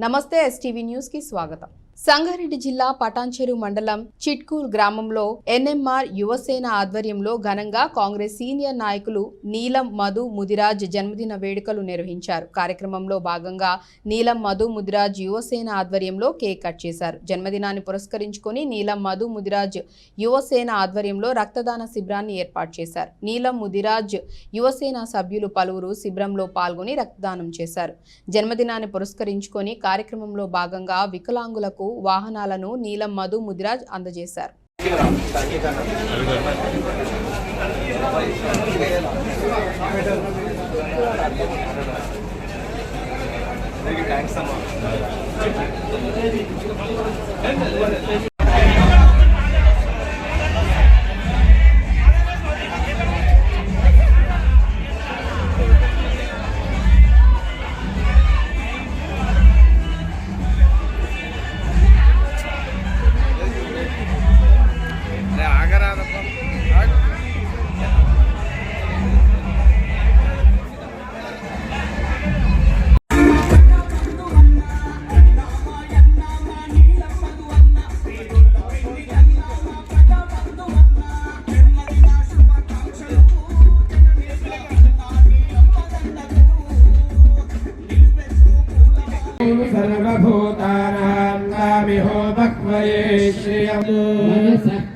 నమస్తే STV news కి స్వాగతం సంగారెడ్డి జిల్లా పటాన్చెరు మండలం చిట్కూర్ గ్రామంలో ఎన్ఎంఆర్ యువసేన ఆధ్వర్యంలో ఘనంగా కాంగ్రెస్ సీనియర్ నాయకులు నీలం మధు ముదిరాజ్ జన్మదిన వేడుకలు నిర్వహించారు. కార్యక్రమంలో భాగంగా నీలం మధు ముదిరాజ్ యువసేన ఆధ్వర్యంలో కేక్ కట్ చేశారు. జన్మదినాన్ని పురస్కరించుకొని నీలం మధు ముదిరాజ్ యువసేన ఆధ్వర్యంలో రక్తదాన శిబిరాన్ని ఏర్పాటు చేశారు. నీలం ముదిరాజ్ యువసేన సభ్యులు పలువురు శిబిరంలో పాల్గొని రక్తదానం చేశారు. జన్మదినాన్ని పురస్కరించుకొని కార్యక్రమంలో భాగంగా వికలాంగులకు వాహనాలను నీలం మధు ముదిరాజ్ అందజేశారు.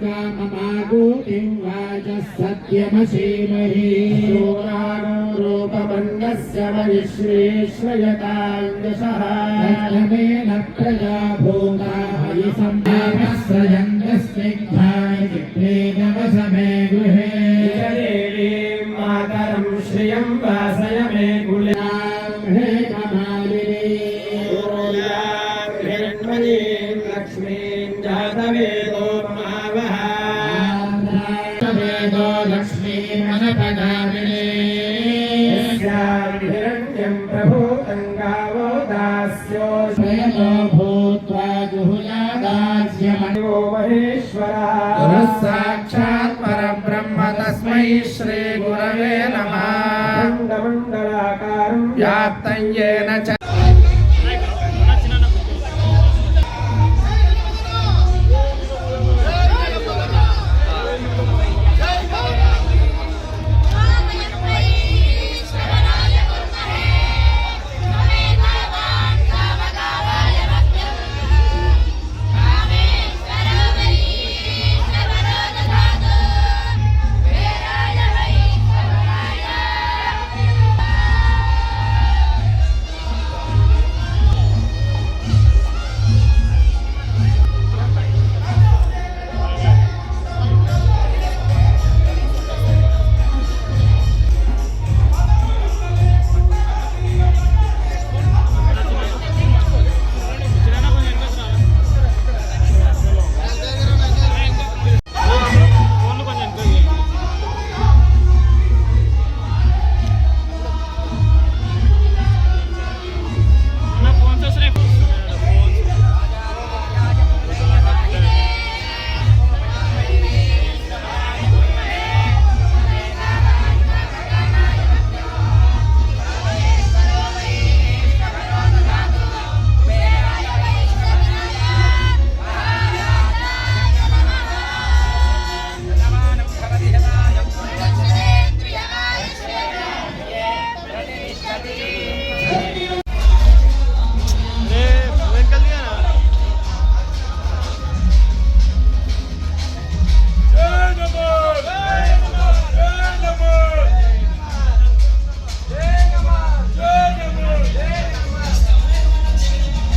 श्रियमागूतिं वाचसत्यमसीमहि रूपमङ्गस्य वरिश्रेश्वयताङ्गसः मेन प्रजा भूता हरि सम्भागस्रयङ्गस्निग्धाय चित्रेण वसमे गृहे हिरण्मयीं लक्ष्मीं जातवेदो मावः वेदो लक्ष्मीमनपगामिनी हिरण्यं प्रभूतं गावो दास्यो स्वयनो भूत्वा जुहुयादास्यमणि शिवो महेश्वरः गुरुः साक्षात् परब्रह्म तस्मै श्रीगुरवे नमः खण्डमण्डलाकारं व्याप्तं येन